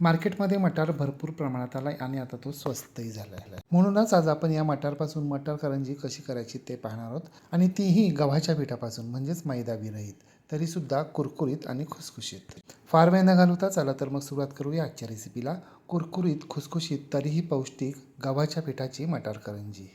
मार्केटमध्ये मटार भरपूर प्रमाणात आला आहे आणि आता तो स्वस्तही झाला आहे म्हणूनच आज आपण या मटारपासून मटार करंजी कशी करायची ते पाहणार आहोत. आणि तीही गव्हाच्या पिठापासून म्हणजेच मैदा विरहित तरीसुद्धा कुरकुरीत आणि खुसखुशीत. फार वेळ न घालवता चला तर मग सुरुवात करूया आजच्या रेसिपीला कुरकुरीत खुसखुशीत तरीही पौष्टिक गव्हाच्या पिठाची मटार करंजी.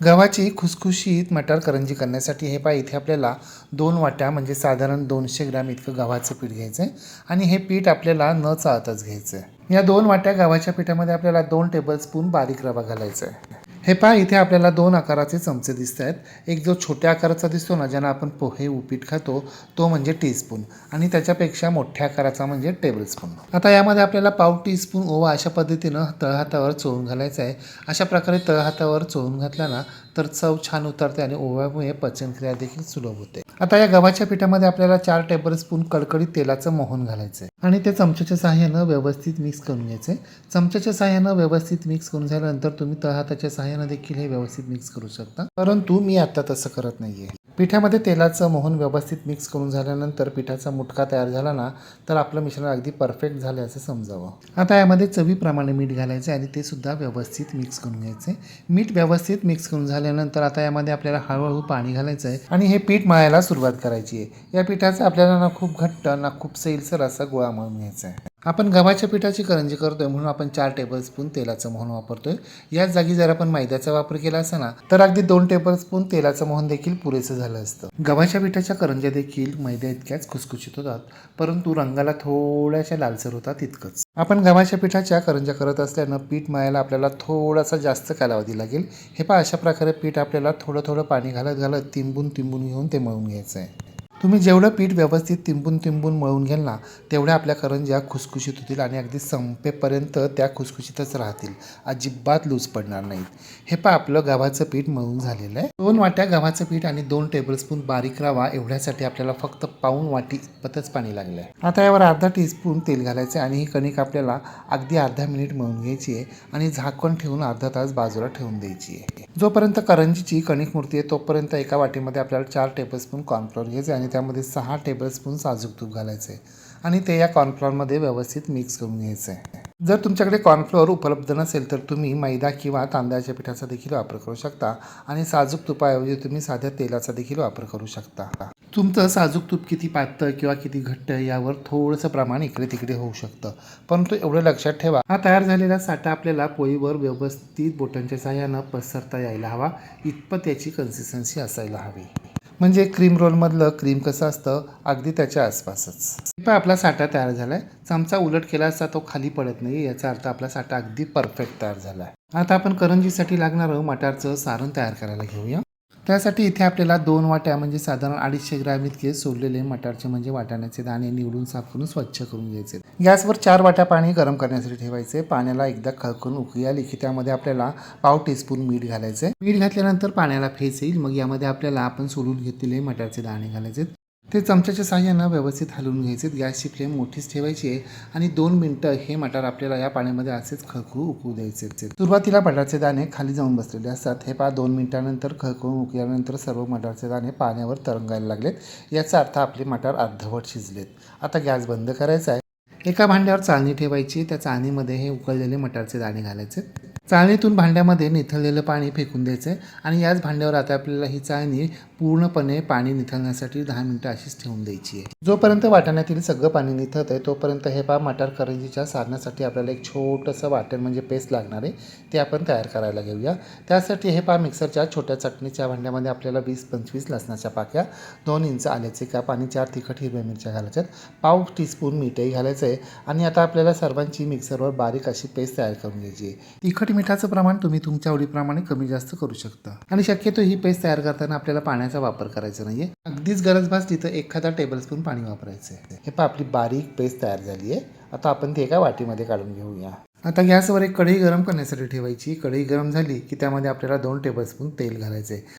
गव्हाची खुसखुशीत मटार करंजी करण्यासाठी हे पहा इथे आपल्याला दोन वाट्या म्हणजे साधारण दोनशे ग्रॅम इतकं गव्हाचं पीठ घ्यायचं आहे आणि हे पीठ आपल्याला न चाळताच घ्यायचं आहे या दोन वाट्या गव्हाच्या पिठामध्ये आपल्याला दोन टेबलस्पून बारीक रवा घालायचा आहे हे पहा इथे आपल्याला दोन आकाराचे चमचे दिसत आहेत. एक जो छोट्या आकाराचा दिसतो ना ज्यांना आपण पोहे उपीट खातो तो म्हणजे टीस्पून आणि त्याच्यापेक्षा मोठ्या आकाराचा म्हणजे टेबलस्पून आता यामध्ये आपल्याला पाव टीस्पून ओवा अशा पद्धतीनं तळहातावर चोळून घालायचं आहे. अशा प्रकारे तळहातावर चोळून घातला ना तर चव छान उतरते आणि ओव्यामुळे पचनक्रिया देखील सुलभ होते. आता या गव्हाच्या पिठामध्ये आपल्याला चार टेबलस्पून कडकडीत तेलाचं मोहन घालायचं आहे आणि ते चमच्याच्या सहाय्यानं व्यवस्थित मिक्स करून घ्यायचं. आहे चमच्याच्या सहाय्यानं व्यवस्थित मिक्स करून झाल्यानंतर तुम्ही तळहाताच्या सहाय्यानं देखील हे व्यवस्थित मिक्स करू शकता. परंतु मी आत्ता तसं करत नाहीये. पिठामध्ये तेलाचं मोहन व्यवस्थित मिक्स करून झाल्यानंतर पिठाचा मुटका तयार झाला ना तर आपलं मिश्रण अगदी परफेक्ट झालं असं समजावं. आता यामध्ये चवीप्रमाणे मीठ घालायचं आणि ते सुद्धा व्यवस्थित मिक्स करून घ्यायचं. मीठ व्यवस्थित मिक्स करून झाल्यानंतर आता यामध्ये आपल्याला हळूहळू पाणी घालायचं आहे आणि हे पीठ मळायला सुरुवात करायची आहे या पिठाचा आपल्याला ना खूप घट्ट ना खूप सैलसर असा गोळा मळून घ्यायचा आहे. आपण गव्हाच्या पिठाची करंजी करतोय म्हणून आपण चार टेबलस्पून तेलाचं मोहन वापरतोय. याच जागी जर आपण मैद्याचा वापर केला असा ना तर अगदी दोन टेबलस्पून तेलाचं मोहन देखील पुरेसं झालं असतं. गव्हाच्या पिठाच्या करंज्या देखील मैद्या इतक्याच खुसखुशीत होतात परंतु रंगाला थोड्याशा लालसर होतात इतकंच आपण गव्हाच्या पिठाच्या करंज्या करत असल्यानं पीठ मळायला आपल्याला थोडासा जास्त कालावधी लागेल. हे पहा अशा प्रकारे पीठ आपल्याला थोडं थोडं पाणी घालत घालत तिंबून तिंबून घेऊन ते मळून घ्यायचं आहे. तुम्ही जेवढं पीठ व्यवस्थित तिंबून तिंबून मळून घ्याल ना तेवढ्या आपल्या करंज्या खुसखुशीत होतील आणि अगदी संपेपर्यंत त्या खुसखुशीतच राहतील. अजिबात लूज पडणार नाहीत. हे पहा आपलं गव्हाचं पीठ मळून झालेलं आहे. दोन वाट्या गव्हाचं पीठ आणि दोन टेबलस्पून बारीक रवा एवढ्यासाठी आपल्याला फक्त पाऊन वाटी इतपतच पाणी लागलं आहे आता यावर अर्धा टीस्पून तेल घालायचं आहे आणि ही कणिक आपल्याला अगदी अर्धा मिनिट मळून घ्यायची आहे आणि झाकण ठेवून अर्धा तास बाजूला ठेवून द्यायची आहे. जोपर्यंत करंजीची कणिक मूर्ती आहे तोपर्यंत एका वाटीमध्ये आपल्याला चार टेबलस्पून कॉर्नफ्लोअर घ्यायचे आणि त्यामध्ये सहा टेबलस्पून साजूक तूप घालायचं आहे आणि ते या कॉर्नफ्लॉरमध्ये व्यवस्थित मिक्स करून घ्यायचं आहे जर तुमच्याकडे कॉर्नफ्लोअर उपलब्ध नसेल तर तुम्ही मैदा किंवा तांदळाच्या पिठाचा देखील वापर करू शकता. आणि साजूक तुपाऐवजी तुम्ही साध्या तेलाचा देखील वापर करू शकता. तुमचं साजूक तूप किती पातळ किंवा किती घट्ट यावर थोडंसं प्रमाण इकडे तिकडे होऊ शकतं. परंतु एवढं लक्षात ठेवा हा तयार झालेला साठा आपल्याला पोळीवर व्यवस्थित बोटांच्या सहाय्यानं पसरता यायला हवा. इतपत याची कन्सिस्टन्सी असायला हवी. म्हणजे क्रीम रोलमधलं क्रीम कसं असतं अगदी त्याच्या आसपासच. पण आपला साठा तयार झाला आहे चमचा उलट केला असता तो खाली पडत नाही याचा अर्थ आपला साठा अगदी परफेक्ट तयार झाला आहे आता आपण करंजीसाठी लागणारं मटारचं सारण तयार करायला घेऊया. त्यासाठी इथे आपल्याला दोन वाट्या म्हणजे साधारण अडीचशे ग्रॅम इतके सोललेले मटारचे म्हणजे वाटाण्याचे दाणे निवडून साफ करून स्वच्छ करून घ्यायचे. गॅसवर चार वाट्या पाणी गरम करण्यासाठी ठेवायचे. पाण्याला एकदा खळकून उकळी आली की त्यामध्ये आपल्याला पाव टीस्पून मीठ घालायचे. मीठ घातल्यानंतर पाण्याला फेस येईल. मग यामध्ये आपल्याला आपण सोलून घेतलेले मटारचे दाणे घालायचे. ते चमच्याच्या साह्यानं व्यवस्थित हलवून घ्यायचे गॅसची फ्लेम मोठीच ठेवायची आहे आणि दोन मिनटं हे मटार आपल्याला या पाण्यामध्ये असेच खळखळू उकळू द्यायचे सुरुवातीला मटारचे दाणे खाली जाऊन बसलेले असतात. हे पहा दोन मिनटानंतर खळखळून उकळल्यानंतर सर्व मटारचे दाणे पाण्यावर तरंगायला लागलेत. याचा अर्थ आपले मटार अर्धवट शिजलेत. आता गॅस बंद करायचा आहे. एका भांड्यावर चाळणी ठेवायची. त्या चाळणीमध्ये हे उकळलेले मटारचे दाणे घालायचे. चाळणीतून भांड्यामध्ये निथळलेलं पाणी फेकून द्यायचं आहे आणि याच भांड्यावर आता आपल्याला ही चाळणी पूर्णपणे पाणी निथळण्यासाठी दहा मिनटं अशीच ठेवून द्यायची आहे. जोपर्यंत वाटण्यातील सगळं पाणी निथळत आहे तोपर्यंत हे पा मटार करंजीच्या सारण्यासाठी आपल्याला एक छोटंसं वाटण म्हणजे पेस्ट लागणार आहे. ते आपण तयार करायला घेऊया. त्यासाठी हे पा मिक्सरच्या छोट्या चटणीच्या भांड्यामध्ये आपल्याला वीस पंचवीस लसणाच्या पाक्या दोन इंच आल्याचे काप आणि चार तिखट हिरव्या मिरच्या घालायच्यात पाव टीस्पून मीठही घालायचं आहे आणि आता आपल्याला सर्वांची मिक्सरवर बारीक अशी पेस्ट तयार करून घ्यायची आहे. तिखट मिठाचं प्रमाण तुम्ही तुमच्या आवडीप्रमाणे कमी जास्त करू शकता. आणि शक्यतो ही पेस्ट तयार करताना आपल्याला पाण्याचा वापर करायचा नाहीये. अगदीच गरज भासली तर एखादा टेबलस्पून पाणी वापरायचं आहे. हे पहा आपली बारीक पेस्ट तयार झाली आहे. आता आपण ती एका वाटीमध्ये काढून घेऊया. आता गॅसवर एक कढई गरम करण्यासाठी ठेवायची. कढई गरम झाली की त्यामध्ये आपल्याला दोन टेबलस्पून तेल घालायचं आहे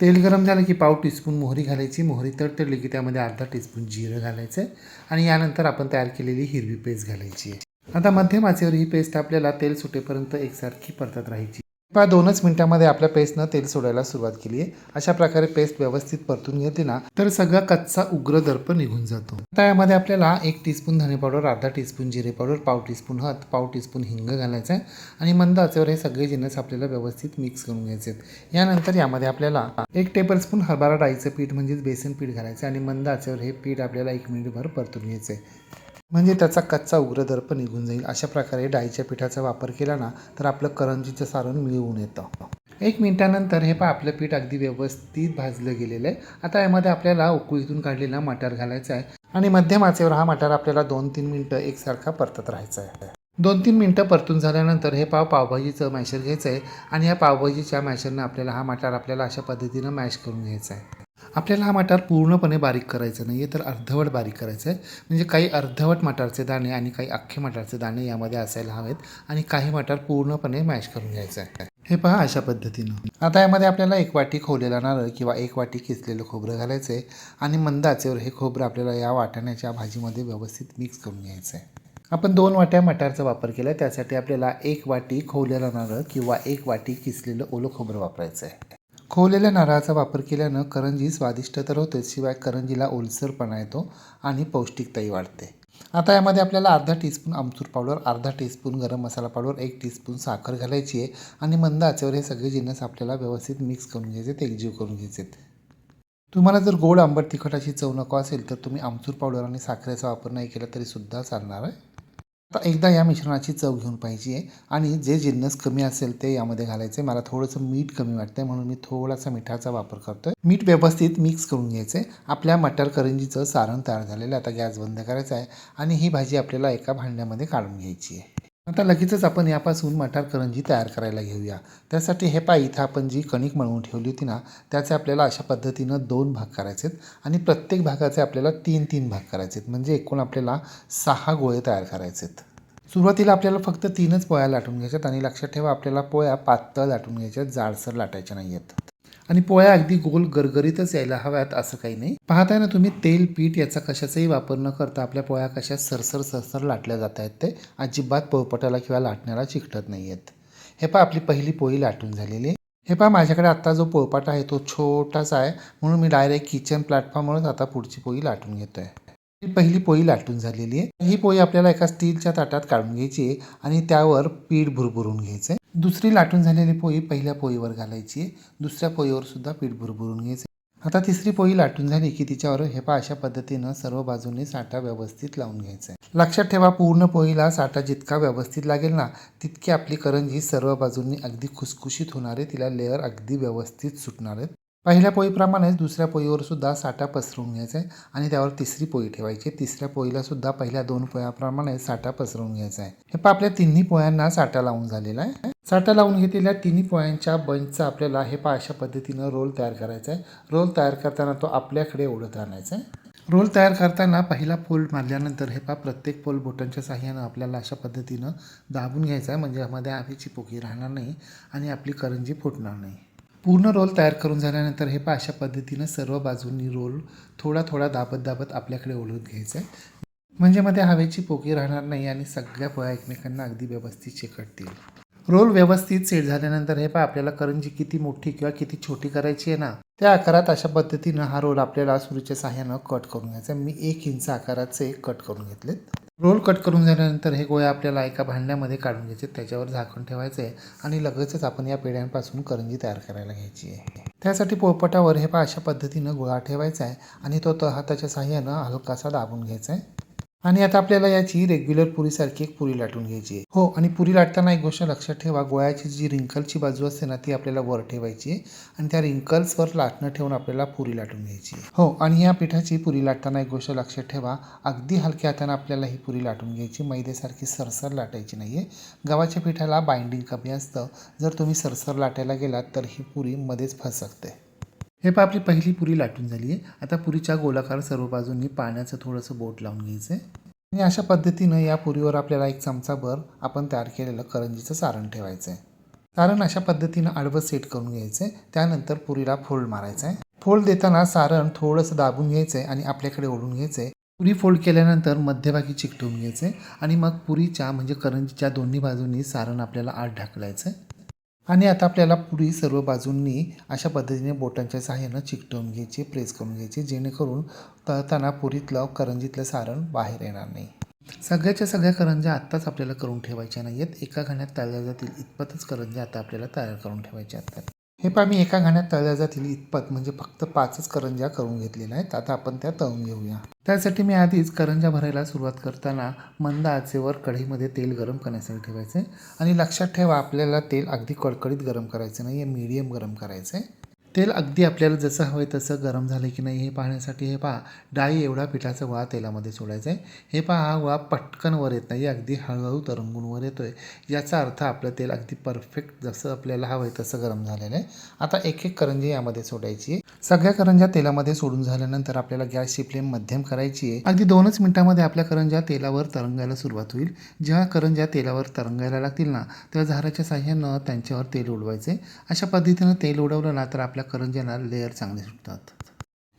तेल गरम झालं की पाव टीस्पून मोहरी घालायची. मोहरी तडतडली की त्यामध्ये अर्धा टीस्पून जिरं घालायचं आणि यानंतर आपण तयार केलेली हिरवी पेस्ट घालायची आहे. आता मध्यम आचेवर ही पेस्ट आपल्याला तेल सुटेपर्यंत एकसारखी परतत राहायची. पहा दोनच मिनिटामध्ये आपल्या पेस्टनं तेल सोडायला सुरुवात केली आहे. अशा प्रकारे पेस्ट व्यवस्थित परतून घेतली ना तर सगळा कच्चा उग्र दर्प निघून जातो. आता यामध्ये आपल्याला एक टीस्पून धने पावडर अर्धा टीस्पून जिरे पावडर पाव टीस्पून हत पाव टीस्पून हिंग घालायचं आहे आणि मंद आचेवर हे सगळे जिन्नस आपल्याला व्यवस्थित मिक्स करून घ्यायचे आहेत. यानंतर यामध्ये आपल्याला एक टेबलस्पून हरभरा डाळीचं पीठ म्हणजेच बेसन पीठ घालायचं आणि मंद आचेवर हे पीठ आपल्याला एक मिनिटभर परतून घ्यायचं आहे. म्हणजे त्याचा कच्चा उग्र दर्प निघून जाईल. अशा प्रकारे डाळीच्या पिठाचा वापर केला ना तर आपलं करंजीचं सारण मिळवून येतं. एक मिनिटानंतर हे पहा आपलं पीठ अगदी व्यवस्थित भाजलं गेलेलं आहे. आता यामध्ये आपल्याला उकळीतून काढलेला मटार घालायचा आहे. आणि मध्यम आचेवर हा मटार आपल्याला दोन तीन मिनटं एकसारखा परतत राहायचा आहे. दोन तीन मिनटं परतून झाल्यानंतर हे पाव पावभाजीचं मॅशर घ्यायचं आहे. आणि या पावभाजीच्या मॅशरनं आपल्याला हा मटार आपल्याला अशा पद्धतीनं मॅश करून घ्यायचा आहे. आपल्याला हा मटार पूर्णपणे बारीक करायचा नाही आहे तर अर्धवट बारीक करायचं आहे म्हणजे काही अर्धवट मटारचे दाणे आणि काही अख्खे मटारचे दाणे यामध्ये असायला हवेत आणि काही मटार पूर्णपणे मॅश करून घ्यायचं आहे हे पहा अशा पद्धतीनं. आता यामध्ये आपल्याला एक वाटी खोवलेला नारळ किंवा एक वाटी किसलेलं खोबरं घालायचं आहे आणि मंद आचेवर हे खोबरं आपल्याला या वाटाण्याच्या भाजीमध्ये व्यवस्थित मिक्स करून घ्यायचं आहे आपण दोन वाट्या मटारचा वापर केला आहे त्यासाठी आपल्याला एक वाटी खोवलेला नारळ किंवा एक वाटी किसलेलं ओलं खोबरं वापरायचं आहे खोवलेल्या नारळाचा वापर केल्यानं करंजी स्वादिष्ट तर होतेच शिवाय करंजीला ओलसरपणा येतो आणि पौष्टिकताही वाढते. आता यामध्ये आपल्याला अर्धा टीस्पून आमचूर पावडर अर्धा टीस्पून गरम मसाला पावडर एक टीस्पून साखर घालायची आहे आणि मंद आचेवर हे सगळे जिन्नस आपल्याला व्यवस्थित मिक्स करून घ्यायचे आहेत एकजीव करून घ्यायचे. आहेत तुम्हाला जर गोड आंबट तिखटाची चव नको असेल तर तुम्ही आमचूर पावडर आणि साखरेचा वापर नाही केला तरीसुद्धा चालणार आहे. आता एकदा या मिश्रणाची चव घेऊन पाहिजे आणि जे जिन्नस कमी असेल ते यामध्ये घालायचे. मला थोडंसं मीठ कमी वाटतंय म्हणून मी थोडासा मिठाचा वापर करतोय. मीठ व्यवस्थित मिक्स करून घ्यायचं. आहे आपल्या मटर करंजीचं सारण तयार झालेलं आता गॅस बंद करायचा आहे आणि ही भाजी आपल्याला एका भांड्यामध्ये काढून घ्यायची आहे. आता लगेचच आपण यापासून मटार करंजी तयार करायला घेऊया. त्यासाठी हे पाय इथं आपण जी कणिक मळवून ठेवली होती ना त्याचे आपल्याला अशा पद्धतीनं दोन भाग करायचे आहेत आणि प्रत्येक भागाचे आपल्याला तीन तीन भाग करायचे आहेत म्हणजे एकूण आपल्याला सहा गोळे तयार करायचे आहेत सुरुवातीला आपल्याला फक्त तीनच पोळ्या लाटून घ्यायच्यात आणि लक्षात ठेवा आपल्याला पोळ्या पातळ लाटून घ्यायच्यात जाडसर लाटायच्या नाही आहेत आणि पोळ्या अगदी गोल गरगरीतच यायला हव्यात असं काही नाही. पाहताय ना तुम्ही तेल पीठ याचा कशाचाही वापर न करता आपल्या पोळ्या कशा सरसर सरसर लाटल्या जात आहेत ते अजिबात पोळपटाला किंवा लाटण्याला चिकटत नाही आहेत. हे पहा आपली पहिली पोळी लाटून झालेली. आहे हे पहा माझ्याकडे आत्ता जो पोळपाट आहे तो छोटासा आहे म्हणून मी डायरेक्ट किचन प्लॅटफॉर्मवरच आता पुढची पोळी लाटून घेतो आहे ही पहिली पोळी लाटून झालेली आहे. ही पोळी आपल्याला एका स्टीलच्या ताटात काढून घ्यायची आहे आणि त्यावर पीठ भुरभुरून घ्यायचं आहे दुसरी लाटून झालेली पोळी पहिल्या पोळीवर घालायची आहे. दुसऱ्या पोळीवर सुद्धा पीठ भुरभुरून घ्यायचं आता तिसरी पोळी लाटून झाली की तिच्यावर हेपा अशा पद्धतीनं सर्व बाजूंनी साठा व्यवस्थित लावून घ्यायचा आहे. लक्षात ठेवा पूर्ण पोळीला साठा जितका व्यवस्थित लागेल ना तितकी आपली करंजी सर्व बाजूंनी अगदी खुसखुशीत होणार आहे. तिला लेअर अगदी व्यवस्थित सुटणार आहेत. पहिल्या पोळीप्रमाणेच दुसऱ्या पोळीवर सुद्धा साठा पसरवून घ्यायचा आहे आणि त्यावर तिसरी पोळी ठेवायची. तिसऱ्या पोळीला सुद्धा पहिल्या दोन पोळ्याप्रमाणे साठा पसरवून घ्यायचा आहे. हे पहा आपल्या तिन्ही पोळ्यांना साठा लावून झालेला आहे. साठा लावून घेतलेल्या तिन्ही पोळ्यांच्या बंचचा आपल्याला हे पहा अशा पद्धतीनं रोल तयार करायचा आहे. रोल तयार करताना तो आपल्याकडे ओढत आणायचा आहे. रोल तयार करताना पहिला फोल्ड मारल्यानंतर हे पहा प्रत्येक पोल बोटांच्या साह्यानं आपल्याला अशा पद्धतीनं दाबून घ्यायचा आहे. म्हणजे यामध्ये आभीची पोकी राहणार नाही आणि आपली करंजी फुटणार नाही. पूर्ण रोल तयार करून झाल्यानंतर हे पा अशा पद्धतीनं सर्व बाजूंनी रोल थोडा थोडा दाबत दाबत आपल्याकडे ओढून घ्यायचा आहे म्हणजे मध्ये हवेची पोकी राहणार नाही आणि सगळ्या पोळ्या एकमेकांना अगदी व्यवस्थित चिकटतील रोल व्यवस्थित सेट झाल्यानंतर हे पहा आपल्याला करंजी किती मोठी किंवा किती छोटी करायची आहे ना? त्या आकारात अशा पद्धतीनं हा रोल आपल्याला सुरीच्या साह्यानं कट करून घ्यायचा मी एक इंच आकाराचे कट करून घेतलेत. रोल कट करून झाल्यानंतर हे गोळ्या आपल्याला एका भांड्यामध्ये काढून घ्यायचे. त्याच्यावर झाकण ठेवायचं आहे आणि लगेचच आपण या पेढ्यांपासून करंजी तयार करायला घ्यायची आहे. त्यासाठी पोळपटावर हे पहा अशा पद्धतीनं गोळा ठेवायचा आहे आणि तो त साह्यानं हलकासा दाबून घ्यायचा आहे. आणि आता आपल्याला याची रेग्युलर पुरीसारखी एक पुरी लाटून घ्यायची आहे. हो आणि पुरी लाटताना एक गोष्ट लक्षात ठेवा गोळ्याची जी रिंकलची बाजू असते ना ती आपल्याला वर ठेवायची आहे आणि त्या रिंकल्सवर लाटणं ठेवून आपल्याला पुरी लाटून घ्यायची हो आणि या पिठाची पुरी लाटताना एक गोष्ट लक्षात ठेवा अगदी हलक्या हाताने आपल्याला ही पुरी लाटून घ्यायची मैदेसारखी सरसर लाटायची नाही आहे गव्हाच्या पिठाला बाइंडिंग कमी असतं. जर तुम्ही सरसर लाटायला गेलात तर ही पुरी मध्येच फसकते. हे पहा आपली पहिली पुरी लाटून झाली आहे. आता पुरीच्या गोलाकार सर्व बाजूंनी पाण्याचं थोडंसं बोट लावून घ्यायचं आहे. आणि अशा पद्धतीनं या पुरीवर आपल्याला एक चमचाभर आपण तयार केलेलं करंजीचं सारण ठेवायचं आहे. सारण अशा पद्धतीनं आडवं सेट करून घ्यायचं आहे. त्यानंतर पुरीला फोल्ड मारायचं आहे. फोल्ड देताना सारण थोडंसं दाबून घ्यायचं आहे आणि आपल्याकडे ओढून घ्यायचं आहे. पुरी फोल्ड केल्यानंतर मध्यभागी चिकटवून घ्यायचं आहे. आणि मग पुरीच्या म्हणजे करंजीच्या दोन्ही बाजूंनी सारण आपल्याला आत ढाकलायचं आहे. आणि आता आपल्याला पुढे सर्व बाजूंनी अशा पद्धतीने बोटांच्या सहाय्यानं चिकटवून घ्यायची प्रेस करून घ्यायची जेणेकरून तळताना पुरीतलं करंजीतलं सारण बाहेर येणार नाही. सगळ्याच्या सगळ्या करंज्या आत्ताच आपल्याला करून ठेवायच्या नाही आहेत एका घाण्यात तळल्या जातील. इतपतच करंज्या आता आपल्याला तयार करून ठेवायच्या असतात हे पहा मी एका घाण्यात तळल्या जातील इतपत. म्हणजे फक्त पाचच करंज्या करून घेतलेल्या आहेत. आता आपण त्या तळून घेऊया. त्यासाठी मी आधीच करंज्या भरायला सुरुवात करताना मंद आचेवर कढईमध्ये तेल गरम करण्यासाठी ठेवायचं. आणि लक्षात ठेवा आपल्याला तेल अगदी कडकडीत गरम करायचं नाही आहे मीडियम गरम करायचं आहे तेल अगदी आपल्याला जसं हवं आहे तसं गरम झालं की नाही हे पाहण्यासाठी हे पहा डाळी एवढा पिठाचा गोळा तेलामध्ये सोडायचा आहे. हे पहा हा गोळा पटकन वर येत नाही अगदी हळूहळू तरंगून वर येतो आहे याचा अर्थ आपलं तेल अगदी परफेक्ट जसं आपल्याला हवं आहे तसं गरम झालेलं आहे. आता एक एक करंजी यामध्ये सोडायची आहे. सगळ्या करंज्या तेलामध्ये सोडून झाल्यानंतर आपल्याला गॅसची फ्लेम मध्यम करायची आहे. अगदी दोनच मिनिटामध्ये आपल्या करंज्या तेलावर तरंगायला सुरुवात होईल. जेव्हा करंज्या तेलावर तरंगायला लागतील ना तेव्हा झाराच्या साह्यानं त्यांच्यावर तेल उडवायचे अशा पद्धतीनं तेल उडवलं ना तर आपल्या करंज्याला लेअर चांगले सुटतात.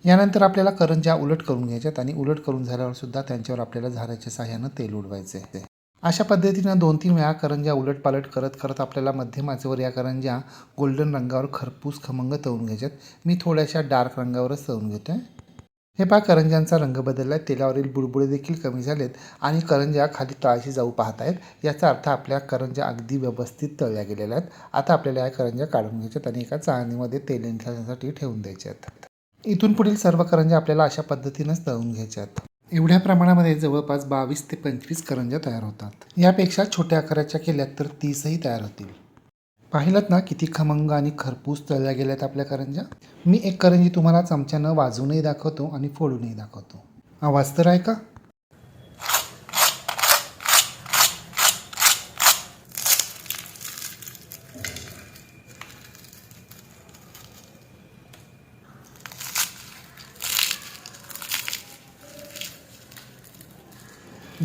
यानंतर आपल्याला करंज्या उलट करून घ्यायच्यात आणि उलट करून झाल्यावर सुद्धा त्यांच्यावर आपल्याला झाऱ्याच्या साह्यानं तेल उडवायचे आहे अशा पद्धतीनं दोन तीन वेळा करंज्या उलट पालट करत करत आपल्याला मध्यमाचेवर या करंज्या गोल्डन रंगावर खरपूस खमंग तळून घ्यायच्यात. मी थोड्याशा डार्क रंगावरच तळून घेतो आहे हे पहा करंज्यांचा रंग बदलला आहे तेलावरील बुडबुडे देखील कमी झालेत आणि करंज्या खाली तळाशी जाऊ पाहत आहेत याचा अर्थ आपल्या करंज्या अगदी व्यवस्थित तळल्या गेलेल्या आहेत. आता आपल्याला या करंज्या काढून घ्यायच्यात आणि एका चाळणीमध्ये तेल निघण्यासाठी ठेवून द्यायच्यात. इथून पुढील सर्व करंज्या आपल्याला अशा पद्धतीनंच तळून घ्यायच्यात. एवढ्या प्रमाणामध्ये जवळपास बावीस ते पंचवीस करंज्या तयार होतात. यापेक्षा छोट्या आकाराच्या केल्यात तर तीसही तयार होतील. पाहिलं ना किती खमंग आणि खरपूस तळल्या गेल्यात आपल्या करंज्या? मी एक करंजी तुम्हाला चमच्यानं वाजूनही दाखवतो आणि फोडूनही दाखवतो. आवाज तर आहे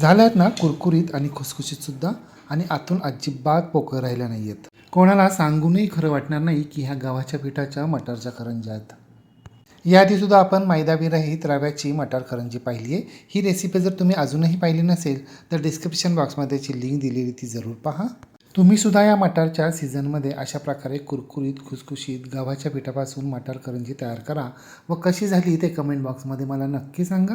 झाल्यात झाल्या आहेत ना कुरकुरीत आणि खुसखुशीतसुद्धा आणि आतून अजिबात पोकळ राहिल्या नाही आहेत कोणाला सांगूनही खरं वाटणार नाही की ह्या गव्हाच्या पिठाच्या मटारच्या करंज्या आहेत. याआधीसुद्धा आपण मैदाविरहित रव्याची मटार करंजी पाहिली आहे. ही रेसिपी जर तुम्ही अजूनही पाहिली नसेल तर डिस्क्रिप्शन बॉक्समध्ये याची लिंक दिलेली ती जरूर पहा. तुम्ही सुद्धा या मटारच्या सीझनमध्ये अशा प्रकारे कुरकुरीत खुसखुशीत गव्हाच्या पिठापासून मटार करंजी तयार करा. व कशी झाली ते कमेंट बॉक्समध्ये मला नक्की सांगा.